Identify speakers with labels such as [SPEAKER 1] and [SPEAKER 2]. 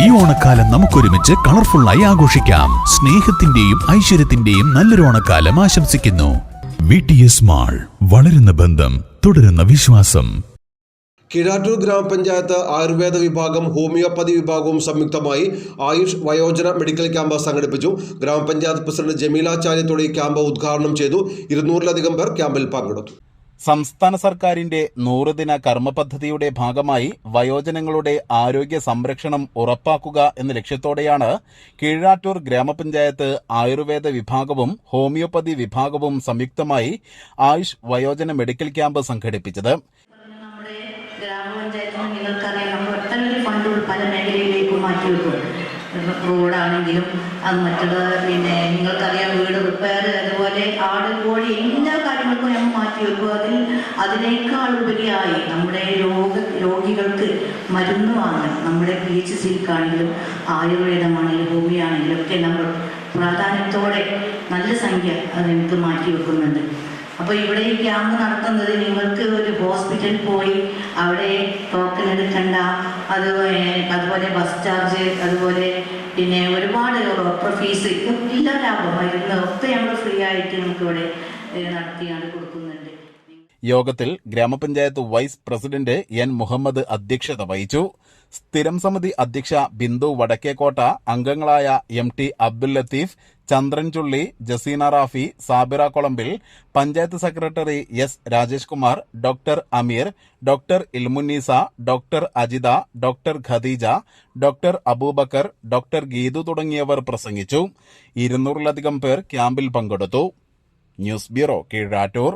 [SPEAKER 1] ഈ ഓണക്കാലം നമുക്കൊരുമിച്ച് കളർഫുള്ളായി ആഘോഷിക്കാം. സ്നേഹത്തിന്റെയും ഐശ്വര്യത്തിന്റെയും നല്ലൊരു ഓണക്കാലം ആശംസിക്കുന്നു. വി ടി എസ് മാൾ വളരുന്ന ബന്ധം തുടരുന്ന വിശ്വാസം.
[SPEAKER 2] കിഴാറ്റൂർ ഗ്രാമപഞ്ചായത്ത് ആയുർവേദ വിഭാഗം ഹോമിയോപ്പതി വിഭാഗവും സംയുക്തമായി ആയുഷ് വയോജന മെഡിക്കൽ ക്യാമ്പ് സംഘടിപ്പിച്ചു. ഗ്രാമപഞ്ചായത്ത് പ്രസിഡന്റ് ജമീലാചാര്യത്തോടെ ഈ ക്യാമ്പ് ഉദ്ഘാടനം ചെയ്തു. ഇരുന്നൂറിലധികം പേർ ക്യാമ്പിൽ പങ്കെടുത്തു.
[SPEAKER 3] സംസ്ഥാന സർക്കാരിന്റെ നൂറുദിന കർമ്മ പദ്ധതിയുടെ ഭാഗമായി വയോജനങ്ങളുടെ ആരോഗ്യ സംരക്ഷണം ഉറപ്പാക്കുക എന്ന ലക്ഷ്യത്തോടെയാണ് കീഴാറ്റൂർ ഗ്രാമപഞ്ചായത്ത് ആയുർവേദ വിഭാഗവും ഹോമിയോപ്പതി വിഭാഗവും സംയുക്തമായി ആയുഷ് വയോജന മെഡിക്കൽ ക്യാമ്പ് സംഘടിപ്പിച്ചത്.
[SPEAKER 4] റോഡാണെങ്കിലും അത് മറ്റുള്ള പിന്നെ നിങ്ങൾക്കറിയാം വീട് റിപ്പയർ അതുപോലെ ആട് കോഴി എല്ലാ കാര്യങ്ങൾക്കും ഞങ്ങൾ മാറ്റി വെക്കും അതിൽ അതിനേക്കാൾ ഉപരിയായി നമ്മുടെ രോഗ രോഗികൾക്ക് മരുന്ന് വാങ്ങാൻ നമ്മുടെ പി എച്ച് സിക്കാണെങ്കിലും ആയുർവേദമാണെങ്കിലും ഭൂമിയാണെങ്കിലും ഒക്കെ നമ്മൾ പ്രാധാന്യത്തോടെ നല്ല സംഖ്യ അതിനകത്ത് മാറ്റി വെക്കുന്നുണ്ട്. അപ്പോൾ ഇവിടെ ഈ ക്യാമ്പ് നടത്തുന്നത് നിങ്ങൾക്ക് ഒരു ഹോസ്പിറ്റലിൽ പോയി അവിടെ ടോക്കൺ എടുക്കണ്ട അത് അതുപോലെ ബസ് ചാർജ് അതുപോലെ പിന്നെ ഒരുപാട് ഡോക്ടർ ഫീസ് എല്ലാ ലാഭം മരുന്ന് ഒക്കെ നമ്മൾ ഫ്രീ ആയിട്ട് നമുക്ക് ഇവിടെ നടത്തിയാണ് കൊടുക്കുന്നുണ്ട്.
[SPEAKER 3] യോഗത്തിൽ ഗ്രാമപഞ്ചായത്ത് വൈസ് പ്രസിഡന്റ് എൻ മുഹമ്മദ് അധ്യക്ഷത വഹിച്ചു. സ്ഥിരം സമിതി അധ്യക്ഷ ബിന്ദു വടക്കേക്കോട്ട അംഗങ്ങളായ M T Abdul Latheef Chandran Chulli Jaseena Rafi Sabira Kolambil panchayat secretary S Rajesh Kumar doctor Ameer doctor Ilmunnisa doctor Ajitha doctor Khadeeja doctor Aboobacker doctor Geethu തുടങ്ങിയവർ പ്രസംഗിച്ചു. ഇരുന്നൂറിലധികം പേർ ക്യാമ്പിൽ പങ്കെടുത്തു. News bureau Keezhattur.